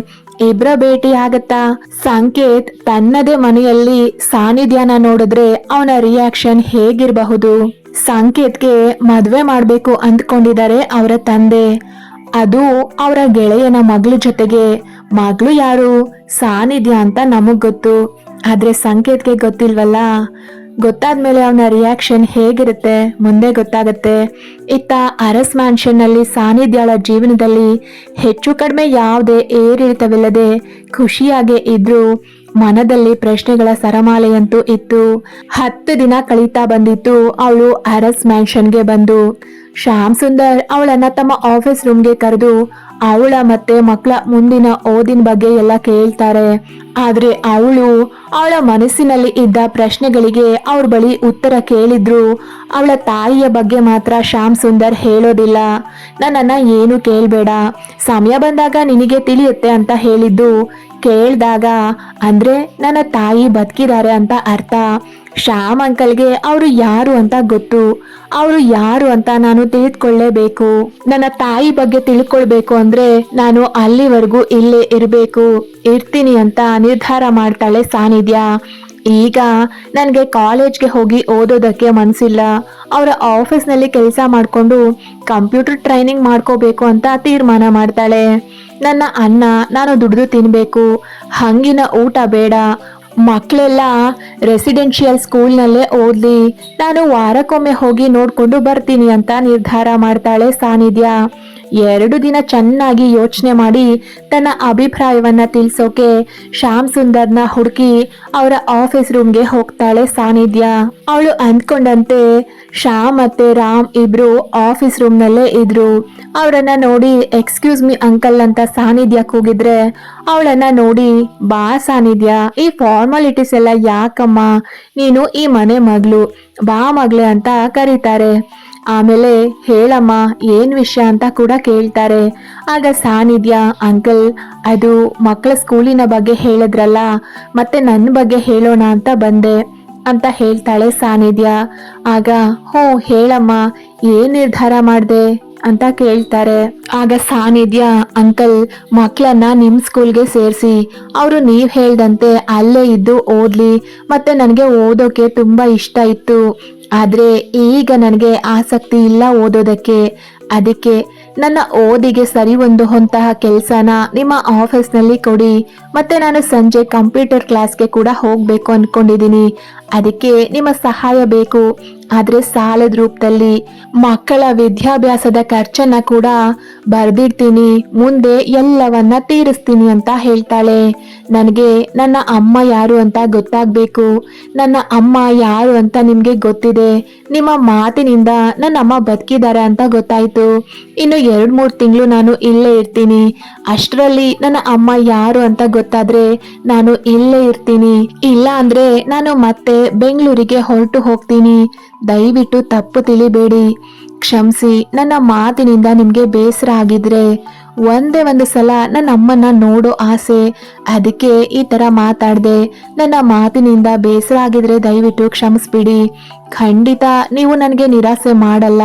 ಇಬ್ರ ಭೇಟಿ ಆಗತ್ತಾ? ಸಂಕೇತ್ ತನ್ನದೇ ಮನೆಯಲ್ಲಿ ಸಾನ್ನಿಧ್ಯನ ನೋಡಿದ್ರೆ ಅವನ ರಿಯಾಕ್ಷನ್ ಹೇಗಿರಬಹುದು? ಸಂಕೇತ್ಗೆ ಮದುವೆ ಮಾಡಬೇಕು ಅಂದ್ಕೊಂಡಿದ್ದಾರೆ ಅವರ ತಂದೆ. ಅದು ಅವರ ಗೆಳೆಯನ ಮಗಳ ಜೊತೆಗೆ. ಮಗಳು ಯಾರು? ಸಾನಿಧ್ಯ ಅಂತ ನಮಗ್ ಗೊತ್ತು. ಆದ್ರೆ ಸಂಕೇತ್ಗೆ ಗೊತ್ತಿಲ್ವಲ್ಲ? ಗೊತ್ತಾದ್ಮೇಲೆ ಅವನ ರಿಯಾಕ್ಷನ್ ಹೇಗಿರುತ್ತೆ? ಮುಂದೆ ಗೊತ್ತಾಗತ್ತೆ. ಇತ್ತ ಅರಸ್ ಮ್ಯಾನ್ಷನ್ನಲ್ಲಿ ಸಾನಿಧ್ಯಳ ಜೀವನದಲ್ಲಿ ಹೆಚ್ಚು ಕಡಿಮೆ ಯಾವುದೇ ಏರಿಳಿತವಿಲ್ಲದೆ ಖುಷಿಯಾಗಿ ಇದ್ರು. ಮನದಲ್ಲಿ ಪ್ರಶ್ನೆಗಳ ಸರಮಾಲೆಯಂತೂ ಇತ್ತು. ಹತ್ತು ದಿನ ಕಳೀತಾ ಬಂದಿತ್ತು ಅವಳು ಅರಸ್ ಮ್ಯಾನ್ಷನ್ಗೆ ಬಂದು. ಶ್ಯಾಮ್ ಸುಂದರ್ ಅವಳನ್ನ ತಮ್ಮ ಆಫೀಸ್ ರೂಮ್ಗೆ ಕರೆದು ಅವಳ ಮತ್ತೆ ಮಕ್ಕಳ ಮುಂದಿನ ಓದಿನ ಬಗ್ಗೆ ಎಲ್ಲ ಕೇಳ್ತಾರೆ. ಆದ್ರೆ ಅವಳು ಅವಳ ಮನಸ್ಸಿನಲ್ಲಿ ಇದ್ದ ಪ್ರಶ್ನೆಗಳಿಗೆ ಅವ್ರ ಬಳಿ ಉತ್ತರ ಕೇಳಿದ್ರು. ಅವಳ ತಾಯಿಯ ಬಗ್ಗೆ ಮಾತ್ರ ಶ್ಯಾಮ್ ಸುಂದರ್ ಹೇಳೋದಿಲ್ಲ. ನನ್ನನ್ನ ಏನು ಕೇಳಬೇಡ. ಸಮಯ ಬಂದಾಗ ನಿನಗೆ ತಿಳಿಯುತ್ತೆ ಅಂತ ಹೇಳಿದ್ದು. ಕೇಳಿದಾಗ, ಅಂದ್ರೆ ನನ್ನ ತಾಯಿ ಬದುಕಿದ್ದಾರೆ ಅಂತ ಅರ್ಥ. ಶ್ಯಾಮ್ ಅಂಕಲ್ಗೆ ಅವರು ಯಾರು ಅಂತ ಗೊತ್ತು. ಅವರು ಯಾರು ಅಂತ ನಾನು ತಿಳಿದುಕೊಳ್ಳೇಬೇಕು. ನನ್ನ ತಾಯಿ ಬಗ್ಗೆ ತಿಳ್ಕೊಳ್ಬೇಕು ಅಂದ್ರೆ ನಾನು ಅಲ್ಲಿವರೆಗೂ ಇಲ್ಲೇ ಇರಬೇಕು. ಇರ್ತೀನಿ ಅಂತ ನಿರ್ಧಾರ ಮಾಡ್ತಾಳೆ ಸಾನಿಧ್ಯ. ಈಗ ನನಗೆ ಕಾಲೇಜ್ಗೆ ಹೋಗಿ ಓದೋದಕ್ಕೆ ಮನಸ್ಸಿಲ್ಲ ಅವರ ಆಫೀಸ್ನಲ್ಲಿ ಕೆಲಸ ಮಾಡಿಕೊಂಡು ಕಂಪ್ಯೂಟರ್ ಟ್ರೈನಿಂಗ್ ಮಾಡ್ಕೋಬೇಕು ಅಂತ ತೀರ್ಮಾನ ಮಾಡ್ತಾಳೆ. ನನ್ನ ಅನ್ನ ನಾನು ದುಡಿದು ತಿನ್ನಬೇಕು ಹಂಗಿನ ಊಟ ಬೇಡ. ಮಕ್ಕಳೆಲ್ಲ ರೆಸಿಡೆನ್ಷಿಯಲ್ ಸ್ಕೂಲ್ನಲ್ಲೇ ಓದಲಿ. ನಾನು ವಾರಕ್ಕೊಮ್ಮೆ ಹೋಗಿ ನೋಡ್ಕೊಂಡು ಬರ್ತೀನಿ ಅಂತ ನಿರ್ಧಾರ ಮಾಡ್ತಾಳೆ ಸಾನಿಧ್ಯ. ಎರಡು ದಿನ ಚೆನ್ನಾಗಿ ಯೋಚನೆ ಮಾಡಿ ತನ್ನ ಅಭಿಪ್ರಾಯವನ್ನ ತಿಳಿಸೋಕೆ ಶ್ಯಾಮ್ ಸುಂದರ್ನ ಹುಡುಕಿ ಅವರ ಆಫೀಸ್ ರೂಮ್ಗೆ ಹೋಗ್ತಾಳೆ ಸಾನಿಧ್ಯ. ಅವಳು ಅಂದ್ಕೊಂಡಂತೆ ಶ್ಯಾಮ್ ಮತ್ತೆ ರಾಮ್ ಇಬ್ರು ಆಫೀಸ್ ರೂಮ್ನಲ್ಲೇ ಇದ್ರು. ಅವರನ್ನ ನೋಡಿ ಎಕ್ಸ್ಕ್ಯೂಸ್ ಮಿ ಅಂಕಲ್ ಅಂತ ಸಾನಿಧ್ಯ ಕೂಗಿದ್ರೆ ಅವಳನ್ನ ನೋಡಿ, ಬಾ ಸಾನಿಧ್ಯ, ಈ ಫಾರ್ಮಾಲಿಟೀಸ್ ಎಲ್ಲ ಯಾಕಮ್ಮ? ನೀನು ಈ ಮನೆ ಮಗಳು, ಬಾ ಮಗಳೇ ಅಂತ ಕರೀತಾರೆ. ಆಮೇಲೆ ಹೇಳಮ್ಮ, ಏನು ವಿಷಯ ಅಂತ ಕೂಡ ಕೇಳ್ತಾರೆ. ಆಗ ಸಾನಿಧ್ಯ, ಅಂಕಲ್, ಅದು ಮಕ್ಕಳ ಸ್ಕೂಲಿನ ಬಗ್ಗೆ ಹೇಳಿದ್ರಲ್ಲ, ಮತ್ತೆ ನನ್ನ ಬಗ್ಗೆ ಹೇಳೋಣ ಅಂತ ಬಂದೆ ಅಂತ ಹೇಳ್ತಾಳೆ ಸಾನಿಧ್ಯ. ಆಗ ಹ್ಞೂ ಹೇಳಮ್ಮ, ಏನು ನಿರ್ಧಾರ ಮಾಡ್ದೆ? ಅಂತ ಕೇಳ್ತಾರೆ. ಆಗ ಸಾನಿಧ್ಯ, ಅಂಕಲ್ ಮಕ್ಕಳನ್ನ ನಿಮ್ಮ ಸ್ಕೂಲ್ಗೆ ಸೇರಿಸಿ. ಅವರು ನೀವು ಹೇಳ್ದಂತೆ ಅಲ್ಲೇ ಇದ್ದು ಓದ್ಲಿ. ಮತ್ತೆ ನನಗೆ ಓದೋಕೆ ತುಂಬಾ ಇಷ್ಟ ಇತ್ತು. ಆದರೆ ಈಗ ನನಗೆ ಆಸಕ್ತಿ ಇಲ್ಲ ಓದೋದಕ್ಕೆ. ಅದಕ್ಕೆ ನನ್ನ ಓದಿಗೆ ಸರಿ ಹೊಂದುವಂತಹ ಕೆಲಸನ ನಿಮ್ಮ ಆಫೀಸ್ನಲ್ಲಿ ಕೊಡಿ. ಮತ್ತೆ ನಾನು ಸಂಜೆ ಕಂಪ್ಯೂಟರ್ ಕ್ಲಾಸ್ಗೆ ಕೂಡ ಹೋಗಬೇಕು ಅಂದ್ಕೊಂಡಿದ್ದೀನಿ ಅದಕ್ಕೆ ನಿಮ್ಮ ಸಹಾಯ ಬೇಕು. ಆದ್ರೆ ಸಾಲದ ರೂಪದಲ್ಲಿ ಮಕ್ಕಳ ವಿದ್ಯಾಭ್ಯಾಸದ ಖರ್ಚನ್ನ ಕೂಡ ಬರ್ದಿಡ್ತೀನಿ, ಮುಂದೆ ಎಲ್ಲವನ್ನ ತೀರಿಸ್ತೀನಿ ಅಂತ ಹೇಳ್ತಾಳೆ. ನನಗೆ ನನ್ನ ಅಮ್ಮ ಯಾರು ಅಂತ ಗೊತ್ತಾಗ್ಬೇಕು. ನನ್ನ ಅಮ್ಮ ಯಾರು ಅಂತ ನಿಮ್ಗೆ ಗೊತ್ತಿದೆ. ನಿಮ್ಮ ಮಾತಿನಿಂದ ನನ್ನ ಅಮ್ಮ ಬದುಕಿದ್ದಾರೆ ಅಂತ ಗೊತ್ತಾಯ್ತು. ಇನ್ನು ಎರಡ್ ಮೂರು ತಿಂಗಳು ನಾನು ಇಲ್ಲೇ ಇರ್ತೀನಿ. ಅಷ್ಟರಲ್ಲಿ ನನ್ನ ಅಮ್ಮ ಯಾರು ಅಂತ ಗೊತ್ತಾದ್ರೆ ನಾನು ಇಲ್ಲೇ ಇರ್ತೀನಿ. ಇಲ್ಲ ಅಂದ್ರೆ ನಾನು ಮತ್ತೆ ಬೆಂಗಳೂರಿಗೆ ಹೊರಟು ಹೋಗ್ತೀನಿ. ದಯವಿಟ್ಟು ತಪ್ಪು ತಿಳಿಬೇಡಿ. ಕ್ಷಮಿಸಿ, ನನ್ನ ಮಾತಿನಿಂದ ನಿಮಗೆ ಬೇಸರ ಆಗಿದ್ರೆ. ಒಂದೇ ಒಂದು ಸಲ ನನ್ನ ಅಮ್ಮನ ನೋಡೋ ಆಸೆ. ಅದಕ್ಕೆ ಈ ತರ ಮಾತಾಡಿದೆ. ನನ್ನ ಮಾತಿನಿಂದ ಬೇಸರ ಆಗಿದ್ರೆ ದಯವಿಟ್ಟು ಕ್ಷಮಿಸ್ಬಿಡಿ. ಖಂಡಿತ ನೀವು ನನಗೆ ನಿರಾಸೆ ಮಾಡಲ್ಲ.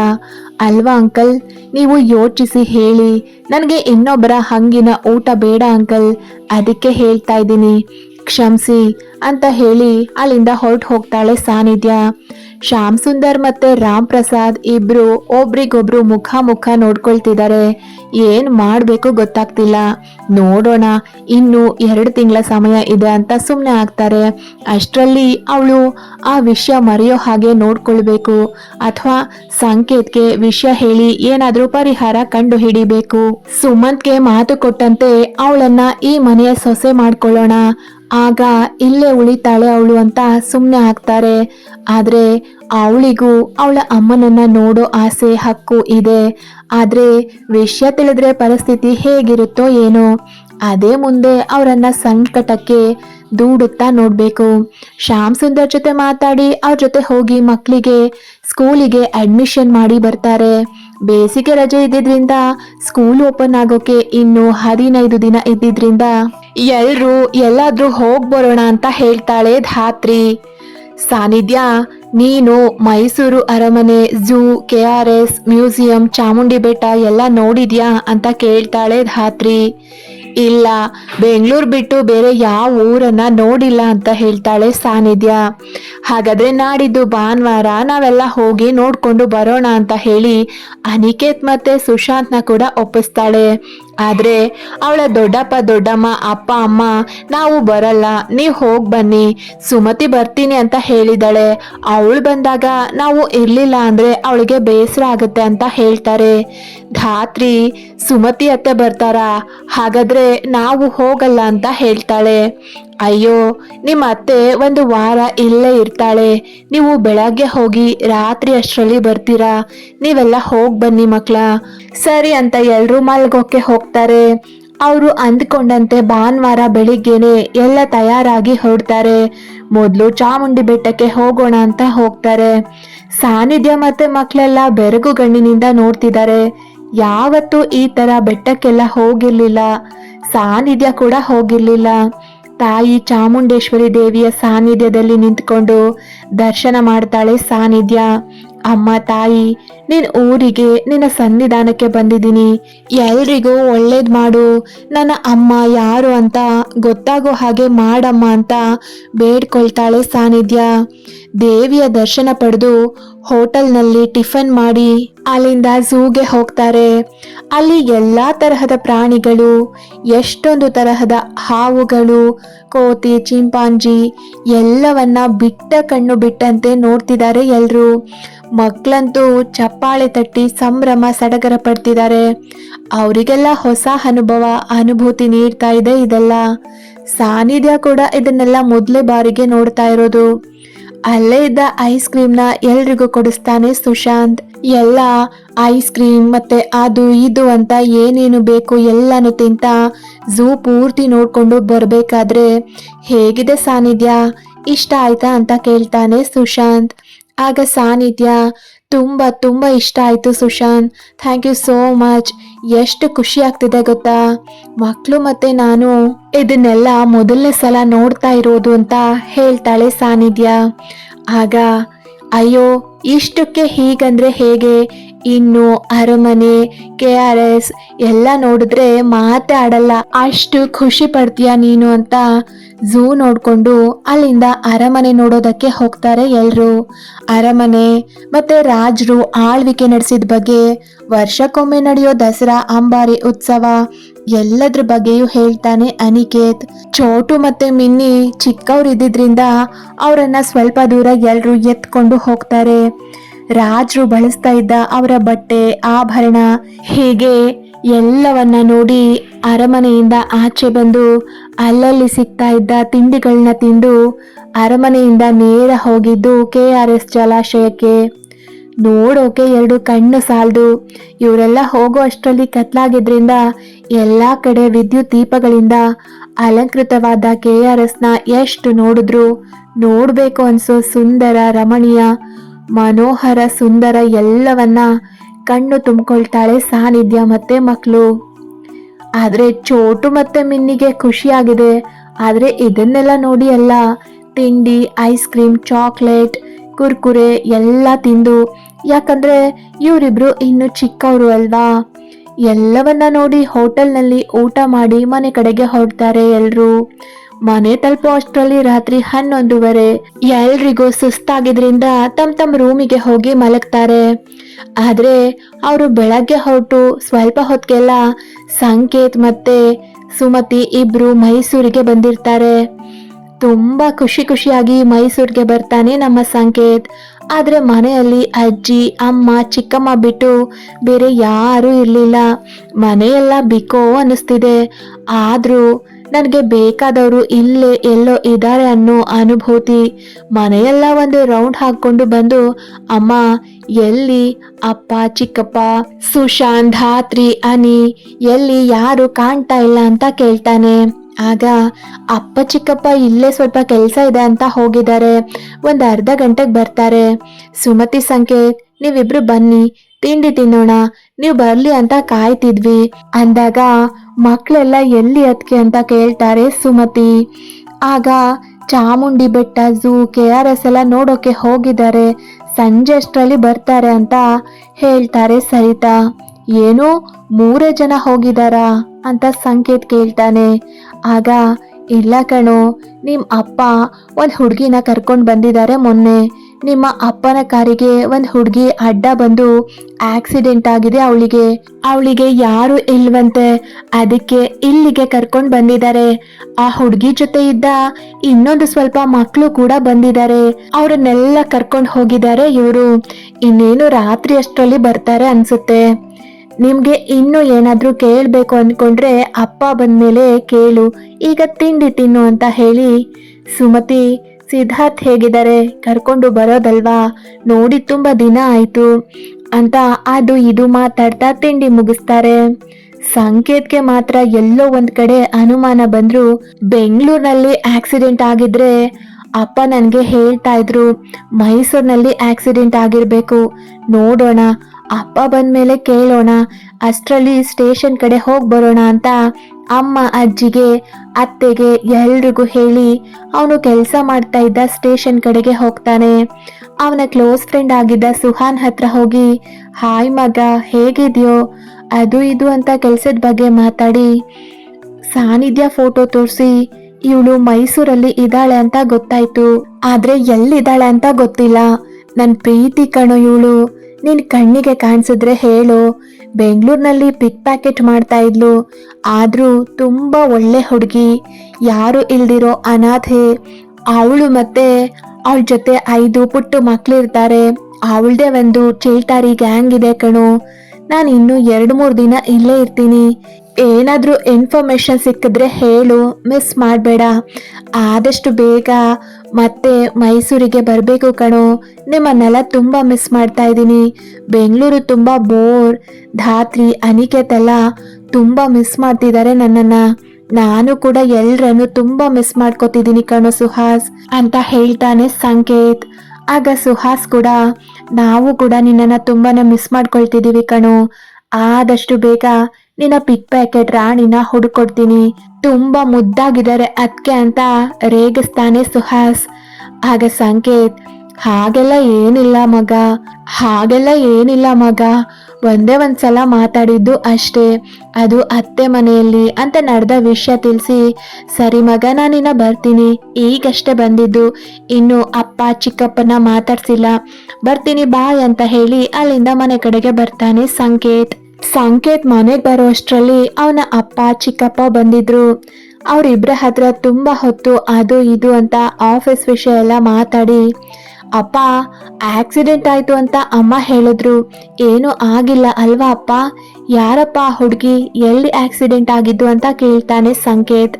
ಅಲ್ವಾ ಅಂಕಲ್? ನೀವು ಯೋಚಿಸಿ ಹೇಳಿ. ನನಗೆ ಇನ್ನೊಬ್ಬರ ಹಂಗಿನ ಊಟ ಬೇಡ ಅಂಕಲ್. ಅದಕ್ಕೆ ಹೇಳ್ತಾ ಇದ್ದೀನಿ. ಕ್ಷಮಿಸಿ ಅಂತ ಹೇಳಿ ಅಲ್ಲಿಂದ ಹೊರಟು ಹೋಗ್ತಾಳೆ ಸಾನಿಧ್ಯ. ಶ್ಯಾಮ್ ಸುಂದರ್ ಮತ್ತೆ ರಾಮ್ ಪ್ರಸಾದ್ ಇಬ್ರು ಒಬ್ರಿಗೊಬ್ರು ಮುಖ ಮುಖ ನೋಡ್ಕೊಳ್ತಿದ್ದಾರೆ ಏನ್ ಮಾಡ್ಬೇಕು ಗೊತ್ತಾಗ್ತಿಲ್ಲ. ನೋಡೋಣ, ಇನ್ನು ಎರಡು ತಿಂಗಳ ಸಮಯ ಇದೆ ಅಂತ ಸುಮ್ಮನೆ ಆಗ್ತಾರೆ. ಅಷ್ಟರಲ್ಲಿ ಅವಳು ಆ ವಿಷಯ ಮರೆಯೋ ಹಾಗೆ ನೋಡ್ಕೊಳ್ಬೇಕು. ಅಥವಾ ಸಂಕೇತ್ಗೆ ವಿಷಯ ಹೇಳಿ ಏನಾದ್ರೂ ಪರಿಹಾರ ಕಂಡು ಹಿಡಿಬೇಕು ಸುಮಂತ್ಗೆ ಮಾತು ಕೊಟ್ಟಂತೆ ಅವಳನ್ನ ಈ ಮನೆಯ ಸೊಸೆ ಮಾಡ್ಕೊಳ್ಳೋಣ. ಆಗ ಇಲ್ಲೇ ಉಳಿತಾಳೆ ಅವಳು ಅಂತ ಸುಮ್ಮನೆ ಆಗ್ತಾರೆ. ಆದರೆ ಅವಳಿಗೂ ಅವಳ ಅಮ್ಮನನ್ನ ನೋಡೋ ಆಸೆ, ಹಕ್ಕು ಇದೆ. ಆದರೆ ವಿಷಯ ತಿಳಿದ್ರೆ ಪರಿಸ್ಥಿತಿ ಹೇಗಿರುತ್ತೋ ಏನೋ. ಅದೇ ಮುಂದೆ ಅವರನ್ನ ಸಂಕಟಕ್ಕೆ ದೂಡುತ್ತಾ ನೋಡಬೇಕು. ಶ್ಯಾಮ್ ಸುಂದರ್ ಜೊತೆ ಮಾತಾಡಿ, ಅವ್ರ ಜೊತೆ ಹೋಗಿ ಮಕ್ಕಳಿಗೆ ಸ್ಕೂಲಿಗೆ ಅಡ್ಮಿಷನ್ ಮಾಡಿ ಬರ್ತಾರೆ. ಬೇಸಿಗೆ ರಜೆ ಇದ್ದಿದ್ರಿಂದ, ಸ್ಕೂಲ್ ಓಪನ್ ಆಗೋಕೆ ಇನ್ನು ಹದಿನೈದು ದಿನ ಇದ್ದಿದ್ರಿಂದ ಎಲ್ರು ಎಲ್ಲಾದ್ರೂ ಹೋಗ್ ಬರೋಣ ಅಂತ ಹೇಳ್ತಾಳೆ ಧಾತ್ರಿ. ಸಾನಿಧ್ಯ, ನೀನು ಮೈಸೂರು ಅರಮನೆ, zoo, K R S, museum Chamundi ಬೆಟ್ಟ ಎಲ್ಲ ನೋಡಿದ್ಯಾ ಅಂತ ಕೇಳ್ತಾಳೆ ಧಾತ್ರಿ. ಇಲ್ಲ, ಬೆಂಗಳೂರು ಬಿಟ್ಟು ಬೇರೆ ಯಾವ ಊರನ್ನ ನೋಡಿಲ್ಲ ಅಂತ ಹೇಳ್ತಾಳೆ ಸಾನಿಧ್ಯ. ಹಾಗಾದ್ರೆ ನಾಡಿದ್ದು ಭಾನುವಾರ, ನಾವೆಲ್ಲ ಹೋಗಿ ನೋಡ್ಕೊಂಡು ಬರೋಣ ಅಂತ ಹೇಳಿ ಅನಿಕೇತ್ ಮತ್ತೆ ಸುಶಾಂತ್ನ ಕೂಡ ಒಪ್ಪಿಸ್ತಾಳೆ. ಆದ್ರೆ ಅವಳ ದೊಡ್ಡಪ್ಪ, ದೊಡ್ಡಮ್ಮ, ಅಪ್ಪ, ಅಮ್ಮ, ನಾವು ಬರಲ್ಲ, ನೀವು ಹೋಗಿ ಬನ್ನಿ, ಸುಮತಿ ಬರ್ತೀನಿ ಅಂತ ಹೇಳಿದಾಳೆ. ಅವಳು ಬಂದಾಗ ನಾವು ಇರ್ಲಿಲ್ಲ ಅಂದ್ರೆ ಅವಳಿಗೆ ಬೇಸರ ಆಗುತ್ತೆ ಅಂತ ಹೇಳ್ತಾರೆ. ಧಾತ್ರಿ, ಸುಮತಿ ಅತ್ತೆ ಬರ್ತಾರಾ? ಹಾಗಾದ್ರೆ ನಾವು ಹೋಗಲ್ಲ ಅಂತ ಹೇಳ್ತಾಳೆ. ಅಯ್ಯೋ, ನಿಮ್ಮ ಅತ್ತೆ ಒಂದು ವಾರ ಇಲ್ಲೇ ಇರ್ತಾಳೆ. ನೀವು ಬೆಳಗ್ಗೆ ಹೋಗಿ ರಾತ್ರಿ ಅಷ್ಟರಲ್ಲಿ ಬರ್ತೀರಾ? ನೀವೆಲ್ಲ ಹೋಗಿ ಬನ್ನಿ ಮಕ್ಕಳ ಸರಿ ಅಂತ ಎಲ್ಲರೂ ಮಲ್ಗೋಕೆ ಹೋಗ್ತಾರೆ. ಅವರು ಅಂದ್ಕೊಂಡಂತೆ ಭಾನುವಾರ ಬೆಳಿಗ್ಗೆನೆ ಎಲ್ಲ ತಯಾರಾಗಿ ಹೊರಡ್ತಾರೆ. ಮೊದಲು ಚಾಮುಂಡಿ ಬೆಟ್ಟಕ್ಕೆ ಹೋಗೋಣ ಅಂತ ಹೋಗ್ತಾರೆ. ಸಾನ್ನಿಧ್ಯ ಮತ್ತೆ ಮಕ್ಕಳೆಲ್ಲ ಬೆರಗು ಗಣ್ಣಿನಿಂದ ನೋಡ್ತಿದ್ದಾರೆ. ಯಾವತ್ತೂ ಈ ತರ ಬೆಟ್ಟಕ್ಕೆಲ್ಲ ಹೋಗಿರ್ಲಿಲ್ಲ. ಸಾನ್ನಿಧ್ಯ ಕೂಡ ಹೋಗಿರ್ಲಿಲ್ಲ. ತಾಯಿ ಚಾಮುಂಡೇಶ್ವರಿ ದೇವಿಯ ಸಾನ್ನಿಧ್ಯದಲ್ಲಿ ನಿಂತ್ಕೊಂಡು ದರ್ಶನ ಮಾಡ್ತಾಳೆ ಸಾನ್ನಿಧ್ಯ. ಅಮ್ಮ, ತಾಯಿ ನಿನ್ನ ಊರಿಗೆ, ನಿನ್ನ ಸನ್ನಿಧಾನಕ್ಕೆ ಬಂದಿದ್ದೀನಿ. ಎಲ್ರಿಗೂ ಒಳ್ಳೇದು ಮಾಡು. ನನ್ನ ಅಮ್ಮ ಯಾರು ಅಂತ ಗೊತ್ತಾಗೋ ಹಾಗೆ ಮಾಡಮ್ಮ ಅಂತ ಬೇಡ್ಕೊಳ್ತಾಳೆ ಸಾನ್ನಿಧ್ಯ. ದೇವಿಯ ದರ್ಶನ ಪಡೆದು ಹೋಟೆಲ್ನಲ್ಲಿ ಟಿಫನ್ ಮಾಡಿ ಅಲ್ಲಿಂದ ಝೂಗೆ ಹೋಗ್ತಾರೆ. ಅಲ್ಲಿ ಎಲ್ಲಾ ತರಹದ ಪ್ರಾಣಿಗಳು, ಎಷ್ಟೊಂದು ತರಹದ ಹಾವುಗಳು, ಕೋತಿ, ಚಿಂಪಾಂಜಿ ಎಲ್ಲವನ್ನ ಬಿಟ್ಟ ಕಣ್ಣು ಬಿಟ್ಟಂತೆ ನೋಡ್ತಿದ್ದಾರೆ ಎಲ್ಲರೂ ಮಕ್ಕಳಂತೂ ಚಪ್ಪಾಳೆ ತಟ್ಟಿ ಸಂಭ್ರಮ ಸಡಗರ ಪಡ್ತಿದ್ದಾರೆ ಅವರಿಗೆಲ್ಲ ಹೊಸ ಅನುಭವ, ಅನುಭೂತಿ ನೀಡ್ತಾ ಇದೆ ಇದೆಲ್ಲ. ಸಾನ್ನಿಧ್ಯ ಕೂಡ ಇದನ್ನೆಲ್ಲ ಮೊದಲೇ ಬಾರಿಗೆ ನೋಡ್ತಾ ಇರೋದು. ಅಲ್ಲೇ ಇದ್ದ ಐಸ್ ಕ್ರೀಮ್ನ ಎಲ್ರಿಗೂ ಕೊಡಿಸ್ತಾನೆ ಸುಶಾಂತ್. ಎಲ್ಲ ಐಸ್ ಕ್ರೀಮ್ ಮತ್ತೆ ಅದು ಇದು ಅಂತ ಏನೇನು ಬೇಕು ಎಲ್ಲಾನು ತಿಂತ ಝೂ ಪೂರ್ತಿ ನೋಡ್ಕೊಂಡು ಬರ್ಬೇಕಾದ್ರೆ ಹೇಗಿದೆ ಸಾನಿಧ್ಯ? ಇಷ್ಟ ಆಯ್ತಾ ಅಂತ ಕೇಳ್ತಾನೆ ಸುಶಾಂತ್. ಆಗ ಸಾನ್ನಿಧ್ಯ ತುಂಬ ತುಂಬ ಇಷ್ಟ ಆಯಿತು Sushant. Thank you so much ಎಷ್ಟು ಖುಷಿ ಆಗ್ತಿದೆ ಗೊತ್ತಾ? ಮಕ್ಕಳು ಮತ್ತೆ ನಾನು ಇದನ್ನೆಲ್ಲ ಮೊದಲನೇ ಸಲ ನೋಡ್ತಾ ಇರೋದು ಅಂತ ಹೇಳ್ತಾಳೆ ಸಾನ್ನಿಧ್ಯ ಆಗ, ಅಯ್ಯೋ, ಇಷ್ಟಕ್ಕೆ ಹೀಗಂದ್ರೆ ಹೇಗೆ? ಇನ್ನು ಅರಮನೆ, ಕೆ ಆರ್ ಎಸ್ ಎಲ್ಲ ನೋಡಿದ್ರೆ ಮಾತೇ ಆಡಲ್ಲ ಅಷ್ಟು ಖುಷಿ ಪಡ್ತೀಯ ನೀನು ಅಂತ ಝೂ ನೋಡಿಕೊಂಡು ಅಲ್ಲಿಂದ ಅರಮನೆ ನೋಡೋದಕ್ಕೆ ಹೋಗ್ತಾರೆ ಎಲ್ಲರೂ ಅರಮನೆ ಮತ್ತೆ ರಾಜರು ಆಳ್ವಿಕೆ ನಡೆಸಿದ ಬಗ್ಗೆ ವರ್ಷಕ್ಕೊಮ್ಮೆ ನಡೆಯೋ ದಸರಾ, ಅಂಬಾರಿ ಉತ್ಸವ ಎಲ್ಲದ್ರ ಬಗ್ಗೆಯೂ ಹೇಳ್ತಾನೆ ಅನಿಕೇತ್. ಚೋಟು ಮತ್ತೆ ಮಿನ್ನಿ ಚಿಕ್ಕವ್ರು ಇದ್ದಿದ್ರಿಂದ ಅವರನ್ನು ಸ್ವಲ್ಪ ದೂರ ಎಲ್ಲರೂ ಎತ್ಕೊಂಡು ಹೋಗ್ತಾರೆ. ರಾಜರು ಬಳಸ್ತಾ ಇದ್ದ ಅವರ ಬಟ್ಟೆ, ಆಭರಣ ಹೀಗೆ ಎಲ್ಲವನ್ನ ನೋಡಿ ಅರಮನೆಯಿಂದ ಆಚೆ ಬಂದು ಅಲ್ಲಲ್ಲಿ ಸಿಗ್ತಾ ಇದ್ದ ತಿಂಡಿಗಳನ್ನ ತಿಂದು ಅರಮನೆಯಿಂದ ನೇರ ಹೋಗಿದ್ದು ಕೆ ಆರ್ ಎಸ್ ಜಲಾಶಯಕ್ಕೆ. ನೋಡೋಕೆ ಎರಡು ಕಣ್ಣು ಸಾಲದು. ಇವರೆಲ್ಲ ಹೋಗೋ ಅಷ್ಟರಲ್ಲಿ ಕತ್ಲಾಗಿದ್ರಿಂದ ಎಲ್ಲ ಕಡೆ ವಿದ್ಯುತ್ ದೀಪಗಳಿಂದ ಅಲಂಕೃತವಾದ ಕೆ ಆರ್ ಎಸ್ನ ಎಷ್ಟು ನೋಡಿದ್ರು ನೋಡಬೇಕು ಅನ್ಸೋ ಸುಂದರ ರಮಣೀಯ ಮನೋಹರ ಸುಂದರ ಎಲ್ಲವನ್ನ ಕಣ್ಣು ತುಂಬಿಕೊಳ್ತಾಳೆ ಸಾನಿಧ್ಯ ಮತ್ತೆ ಮಕ್ಕಳು ಆದ್ರೆ ಚೋಟು ಮತ್ತೆ ಮಿನ್ನಿಗೆ ಖುಷಿಯಾಗಿದೆ. ಆದ್ರೆ ಇದನ್ನೆಲ್ಲ ನೋಡಿ ಅಲ್ಲ ತಿಂಡಿ, ಐಸ್ ಕ್ರೀಮ್, ಚಾಕ್ಲೇಟ್, ಕುರ್ಕುರೆ ಎಲ್ಲ ತಿಂದು, ಯಾಕಂದ್ರೆ ಇವರಿಬ್ರು ಇನ್ನು ಚಿಕ್ಕವರು ಅಲ್ವಾ? ಎಲ್ಲವನ್ನ ನೋಡಿ ಹೋಟೆಲ್ನಲ್ಲಿ ಊಟ ಮಾಡಿ ಮನೆ ಕಡೆಗೆ ಹೊರಡ್ತಾರೆ ಎಲ್ರು. ಮನೆ ತಲುಪೋ ಅಷ್ಟರಲ್ಲಿ ರಾತ್ರಿ ಹನ್ನೊಂದುವರೆ. ಎಲ್ರಿಗೂ ಸುಸ್ತಾಗಿದ್ರಿಂದ ತಮ್ಮ ತಮ್ಮ ರೂಮಿಗೆ ಹೋಗಿ ಮಲಗ್ತಾರೆ. ಆದ್ರೆ ಅವರು ಬೆಳಗ್ಗೆ ಹೊರಟು ಸ್ವಲ್ಪ ಹೊತ್ತಿಗೆಲ್ಲ ಸಂಕೇತ್ ಮತ್ತೆ ಸುಮತಿ ಇಬ್ರು ಮೈಸೂರಿಗೆ ಬಂದಿರ್ತಾರೆ. ತುಂಬಾ ಖುಷಿ ಖುಷಿಯಾಗಿ ಮೈಸೂರಿಗೆ ಬರ್ತಾನೆ ನಮ್ಮ ಸಂಕೇತ್. ಆದ್ರೆ ಮನೆಯಲ್ಲಿ ಅಜ್ಜಿ, ಅಮ್ಮ, ಚಿಕ್ಕಮ್ಮ ಬಿಟ್ಟು ಬೇರೆ ಯಾರೂ ಇರಲಿಲ್ಲ. ಮನೆಯೆಲ್ಲ ಬಿಕೋ ಅನ್ನಿಸ್ತಿದೆ ಆದ್ರೂ ನನಗೆ ಬೇಕಾದವರು ಇಲ್ಲೇ ಎಲ್ಲೋ ಇದ್ದಾರೆ ಅನ್ನೋ ಅನುಭೂತಿ ಮನೆಯೆಲ್ಲ ಒಂದು ರೌಂಡ್ ಹಾಕ್ಕೊಂಡು ಬಂದು, ಅಮ್ಮ, ಎಲ್ಲಿ ಅಪ್ಪ, ಚಿಕ್ಕಪ್ಪ, ಸುಶಾಂತ್, ಧಾತ್ರಿ, ಅನಿ, ಎಲ್ಲಿ ಯಾರು ಕಾಣ್ತಾ ಇಲ್ಲ ಅಂತ ಕೇಳ್ತಾನೆ. ಆಗ ಅಪ್ಪ, ಚಿಕ್ಕಪ್ಪ ಇಲ್ಲೇ ಸ್ವಲ್ಪ ಕೆಲಸ ಇದೆ ಅಂತ ಹೋಗಿದ್ದಾರೆ. ಒಂದು ಅರ್ಧ ಗಂಟೆಗೆ ಬರ್ತಾರೆ. ಸುಮತಿ ಸಂಕೇತ್, ನೀವಿಬ್ರು ಬನ್ನಿ. ತಿಂಡಿ ತಿನ್ನೋಣ, ನೀವು ಬರ್ಲಿ ಅಂತ ಕಾಯ್ತಿದ್ವಿ. ಅಂದಾಗ ಮಕ್ಕಳೆಲ್ಲ ಎಲ್ಲಿ ಅದಕ್ಕೆ ಅಂತ ಕೇಳ್ತಾರೆ ಸುಮತಿ. ಆಗ ಚಾಮುಂಡಿ ಬೆಟ್ಟ, ಝೂ, ಕೆ ಆರ್ ಎಸ್ ಎಲ್ಲ ನೋಡೋಕೆ ಹೋಗಿದ್ದಾರೆ. ಸಂಜೆ ಅಷ್ಟರಲ್ಲಿ ಬರ್ತಾರೆ ಅಂತ ಹೇಳ್ತಾರೆ ಸರಿತಾ. ಏನು ಮೂರೇ ಜನ ಹೋಗಿದಾರಾ ಅಂತ ಸಂಕೇತ್ ಕೇಳ್ತಾನೆ. ಆಗ, ಇಲ್ಲ ಕಣೋ ನಿಮ್ಮ ಅಪ್ಪ ಒಂದು ಹುಡುಗಿನ ಕರ್ಕೊಂಡು ಬಂದಿದ್ದಾರೆ ಮೊನ್ನೆ. ನಿಮ್ಮ ಅಪ್ಪನ ಕಾರಿಗೆ ಒಂದು ಹುಡುಗಿ ಅಡ್ಡ ಬಂದು ಆಕ್ಸಿಡೆಂಟ್ ಆಗಿದೆ ಅವಳಿಗೆ. ಅವಳಿಗೆ ಯಾರು ಇಲ್ವಂತೆ? ಅದಕ್ಕೆ ಇಲ್ಲಿಗೆ ಕರ್ಕೊಂಡು ಬಂದಿದ್ದಾರೆ. ಆ ಹುಡುಗಿ ಜೊತೆ ಇದ್ದ ಇನ್ನೊಂದು ಸ್ವಲ್ಪ ಮಕ್ಕಳು ಕೂಡ ಬಂದಿದ್ದಾರೆ. ಅವರನ್ನೆಲ್ಲ ಕರ್ಕೊಂಡು ಹೋಗಿದ್ದಾರೆ ಇವರು. ಇನ್ನೇನು ರಾತ್ರಿ ಅಷ್ಟರಲ್ಲಿ ಬರ್ತಾರೆ ಅನ್ಸುತ್ತೆ. ನಿಮ್ಗೆ ಇನ್ನೂ ಏನಾದರೂ ಕೇಳಬೇಕು ಅನ್ಕೊಂಡ್ರೆ ಅಪ್ಪ ಬಂದಮೇಲೆ ಕೇಳು. ಈಗ ತಿಂಡಿ ತಿನ್ನು ಅಂತ ಹೇಳಿ ಸುಮತಿ ಸಿದ್ಧಾರ್ಥ್ ಹೇಗಿದ್ದಾರೆ? ಕರ್ಕೊಂಡು ಬರೋದಲ್ವಾ? ನೋಡಿ ತುಂಬಾ ದಿನ ಆಯ್ತು. ಅಂತ ಅದು ಇದು ಮಾತಾಡ್ತಾ ತಿಂಡಿ ಮುಗಿಸ್ತಾರೆ. ಸಂಕೇತ್ಗೆ ಮಾತ್ರ ಎಲ್ಲೋ ಒಂದ್ ಕಡೆ ಅನುಮಾನ ಬಂದ್ರು. ಬೆಂಗಳೂರಿನಲ್ಲಿ ಆಕ್ಸಿಡೆಂಟ್ ಆಗಿದ್ರೆ ಅಪ್ಪ ನನಗೆ ಹೇಳ್ತಾ ಇದ್ರು, ಮೈಸೂರಿನಲ್ಲಿ ಆಕ್ಸಿಡೆಂಟ್ ಆಗಿರಬೇಕು. ನೋಡೋಣ. ಅಪ್ಪ ಬಂದ ಮೇಲೆ ಕೇಳೋಣ, ಅಷ್ಟರಲ್ಲಿ ಸ್ಟೇಷನ್ ಕಡೆ ಹೋಗಿ ಬರೋಣ ಅಂತ ಅಮ್ಮ, ಅಜ್ಜಿಗೆ, ಅತ್ತೆಗೆ ಎಲ್ರಿಗೂ ಹೇಳಿ ಅವನು ಕೆಲಸ ಮಾಡ್ತಾ ಇದ್ದ ಸ್ಟೇಷನ್ ಕಡೆಗೆ ಹೋಗ್ತಾನೆ. ಅವನ ಕ್ಲೋಸ್ ಫ್ರೆಂಡ್ ಆಗಿದ್ದ ಸುಹಾನ್ ಹತ್ರ ಹೋಗಿ, ಹಾಯ್ ಮಗ, ಹೇಗಿದ್ಯೋ? ಅದು ಇದು ಅಂತ ಕೆಲಸದ ಬಗ್ಗೆ ಮಾತಾಡಿ. ಸಾನಿಧ್ಯ ಫೋಟೋ ತೋರಿಸಿ. ಇವಳು ಮೈಸೂರಲ್ಲಿ ಇದ್ದಾಳೆ ಅಂತ ಗೊತ್ತಾಯ್ತು. ಆದ್ರೆ ಎಲ್ಲಿದ್ದಾಳೆ ಅಂತ ಗೊತ್ತಿಲ್ಲ. ನನ್ನ ಪ್ರೀತಿ ಕಣೋ ಇವಳು. ನಿನ್ ಕಣ್ಣಿಗೆ ಕಾಣಿಸಿದ್ರೆ ಹೇಳು. ಬೆಂಗಳೂರಿನಲ್ಲಿ ಪಿಕ್ ಪ್ಯಾಕೆಟ್ ಮಾಡ್ತಾ ಇದ್ಲು. ಆದ್ರೂ ತುಂಬಾ ಒಳ್ಳೆ ಹುಡುಗಿ. ಯಾರು ಇಲ್ದಿರೋ ಅನಾಥೆ. ಅವಳು ಮತ್ತೆ ಅವಳ ಜೊತೆ ಐದು ಪುಟ್ಟು ಮಕ್ಳಿರ್ತಾರೆ. ಅವಳದೇ ಒಂದು ಚೇಳ್ತಾರಿ ಗ್ಯಾಂಗ್ ಇದೆ ಕಣು. ನಾನು ಇನ್ನು ಎರಡು ಮೂರು ದಿನ ಇಲ್ಲೇ ಇರ್ತೀನಿ. ಏನಾದರೂ ಇನ್ಫಾರ್ಮೇಷನ್ ಸಿಕ್ಕಿದ್ರೆ ಹೇಳು ಮಿಸ್ ಮಾಡಬೇಡ. ಆದಷ್ಟು ಬೇಗ ಮತ್ತೆ ಮೈಸೂರಿಗೆ ಬರಬೇಕು ಕಣೋ. ನಿಮ್ಮನ್ನೆಲ್ಲ ತುಂಬ ಮಿಸ್ ಮಾಡ್ತಾ ಇದ್ದೀನಿ. ಬೆಂಗಳೂರು ತುಂಬ ಬೋರ್ ಧಾತ್ರಿ ಅನಿಕೇತೆಲ್ಲ ತುಂಬ ಮಿಸ್ ಮಾಡ್ತಿದ್ದಾರೆ ನನ್ನನ್ನು. ನಾನು ಕೂಡ ಎಲ್ಲರನ್ನು ತುಂಬ ಮಿಸ್ ಮಾಡ್ಕೋತಿದ್ದೀನಿ ಕಣೋ ಸುಹಾಸ್ ಅಂತ ಹೇಳ್ತಾನೆ ಸಂಕೇತ್. ಆಗ ಸುಹಾಸ್ ಕೂಡ, ನಾವು ಕೂಡ ನಿನ್ನನ್ನು ತುಂಬಾ ಮಿಸ್ ಮಾಡ್ಕೊಳ್ತಿದ್ದೀವಿ ಕಣೋ. ಆದಷ್ಟು ಬೇಗ ನಿನ್ನ ಪಿಕ್ ಪ್ಯಾಕೆಟ್ ರಾಣಿನ ಹುಡುಕೊಡ್ತೀನಿ. ತುಂಬಾ ಮುದ್ದಾಗಿದ್ದಾರೆ ಅದಕ್ಕೆ ಅಂತ ರೇಗಿಸ್ತಾನೆ ಸುಹಾಸ್. ಆಗ ಸಂಕೇತ್, ಹಾಗೆಲ್ಲ ಏನಿಲ್ಲ ಮಗ, ಹಾಗೆಲ್ಲ ಏನಿಲ್ಲ ಮಗ. ಒಂದೇ ಒಂದ್ಸಲ ಮಾತಾಡಿದ್ದು ಅಷ್ಟೇ. ಅದು ಅತ್ತೆ ಮನೆಯಲ್ಲಿ ಅಂತ ನಡೆದ ವಿಷಯ ತಿಳಿಸಿ, ಸರಿ ಮಗ, ನಾನಿನ್ನ ಬರ್ತೀನಿ. ಈಗಷ್ಟೇ ಬಂದಿದ್ದು. ಇನ್ನು ಅಪ್ಪ, ಚಿಕ್ಕಪ್ಪನ ಮಾತಾಡ್ಸಿಲ್ಲ. ಬರ್ತೀನಿ ಬಾಯ್ ಅಂತ ಹೇಳಿ ಅಲ್ಲಿಂದ ಮನೆ ಕಡೆಗೆ ಬರ್ತಾನೆ ಸಂಕೇತ್. ಸಂಕೇತ್ ಮನೆಗೆ ಬರೋ ಅಷ್ಟರಲ್ಲಿ ಅವನ ಅಪ್ಪ, ಚಿಕ್ಕಪ್ಪ ಬಂದಿದ್ರು. ಅವರಿಬ್ಬರ ಹತ್ರ ತುಂಬಾ ಹೊತ್ತು ಅದು ಇದು ಅಂತ ಆಫೀಸ್ ವಿಷಯ ಎಲ್ಲ ಮಾತಾಡಿ, ಅಪ್ಪ, ಆಕ್ಸಿಡೆಂಟ್ ಆಯ್ತು ಅಂತ ಅಮ್ಮ ಹೇಳಿದ್ರು. ಏನೂ ಆಗಿಲ್ಲ ಅಲ್ವಾ ಅಪ್ಪ? ಯಾರಪ್ಪ ಹುಡುಗಿ? ಎಲ್ಲಿ ಆಕ್ಸಿಡೆಂಟ್ ಆಗಿದ್ದು? ಅಂತ ಕೇಳ್ತಾನೆ ಸಂಕೇತ್.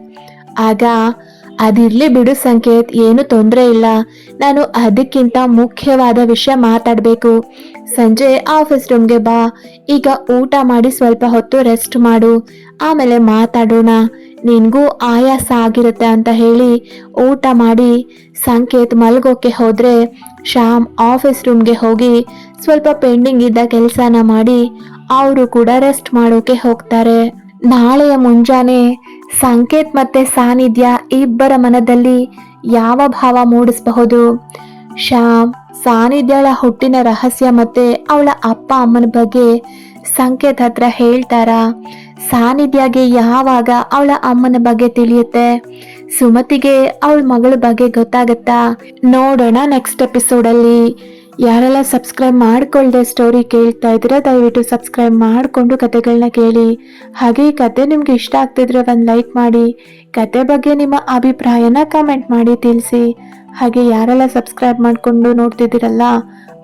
ಆಗ ಅದಿರ್ಲಿ ಬಿಡು ಸಂಕೇತ್, ಏನು ತೊಂದರೆ ಇಲ್ಲ. ನಾನು ಅದಕ್ಕಿಂತ ಮುಖ್ಯವಾದ ವಿಷಯ ಮಾತಾಡಬೇಕು. ಸಂಜೆ ಆಫೀಸ್ ರೂಮ್ಗೆ ಬಾ. ಈಗ ಊಟ ಮಾಡಿ ಸ್ವಲ್ಪ ಹೊತ್ತು ರೆಸ್ಟ್ ಮಾಡು. ಆಮೇಲೆ ಮಾತಾಡೋಣ. ನಿನಗೂ ಆಯಾಸ ಆಗಿರುತ್ತೆ ಅಂತ ಹೇಳಿ ಊಟ ಮಾಡಿ ಸಂಕೇತ್ ಮಲ್ಗೋಕೆ ಹೋದರೆ ಶ್ಯಾಮ್ ಆಫೀಸ್ ರೂಮ್ಗೆ ಹೋಗಿ ಸ್ವಲ್ಪ ಪೆಂಡಿಂಗ್ ಇದ್ದ ಕೆಲಸನ ಮಾಡಿ ಅವರು ಕೂಡ ರೆಸ್ಟ್ ಮಾಡೋಕೆ ಹೋಗ್ತಾರೆ. ನಾಳೆಯ ಮುಂಜಾನೆ ಸಂಕೇತ್ ಮತ್ತೆ ಸಾನಿಧ್ಯ ಇಬ್ಬರ ಮನದಲ್ಲಿ ಯಾವ ಭಾವ ಮೂಡಿಸಬಹುದು? ಶ್ಯಾಮ್, ಸಾನಿಧ್ಯಳ ಹುಟ್ಟಿನ ರಹಸ್ಯ ಮತ್ತೆ ಅವಳ ಅಪ್ಪ ಅಮ್ಮನ ಬಗ್ಗೆ ಸಂಕೇತ್ ಹತ್ರ ಹೇಳ್ತಾರ? ಸಾನಿಧ್ಯಗೆ ಯಾವಾಗ ಅವಳ ಅಮ್ಮನ ಬಗ್ಗೆ ತಿಳಿಯುತ್ತೆ? ಸುಮತಿಗೆ ಅವಳ ಮಗಳ ಬಗ್ಗೆ ಗೊತ್ತಾಗತ್ತಾ? ನೋಡೋಣ ನೆಕ್ಸ್ಟ್ ಎಪಿಸೋಡಲ್ಲಿ ಯಾರೆಲ್ಲ ಸಬ್ಸ್ಕ್ರೈಬ್ ಮಾಡಿಕೊಳ್ಳದೆ ಸ್ಟೋರಿ ಕೇಳ್ತಾ ಇದ್ದೀರಾ, ದಯವಿಟ್ಟು ಸಬ್ಸ್ಕ್ರೈಬ್ ಮಾಡಿಕೊಂಡು ಕತೆಗಳನ್ನ ಕೇಳಿ. ಹಾಗೆ ಈ ಕತೆ ನಿಮ್ಗೆ ಇಷ್ಟ ಆಗ್ತಿದ್ರೆ ಒಂದು ಲೈಕ್ ಮಾಡಿ, ಕತೆ ಬಗ್ಗೆ ನಿಮ್ಮ ಅಭಿಪ್ರಾಯನ ಕಮೆಂಟ್ ಮಾಡಿ ತಿಳಿಸಿ. ಹಾಗೆ ಯಾರೆಲ್ಲ ಸಬ್ಸ್ಕ್ರೈಬ್ ಮಾಡಿಕೊಂಡು ನೋಡ್ತಿದ್ದೀರಲ್ಲ,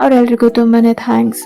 ಅವರೆಲ್ರಿಗೂ ತುಂಬಾ ಥ್ಯಾಂಕ್ಸ್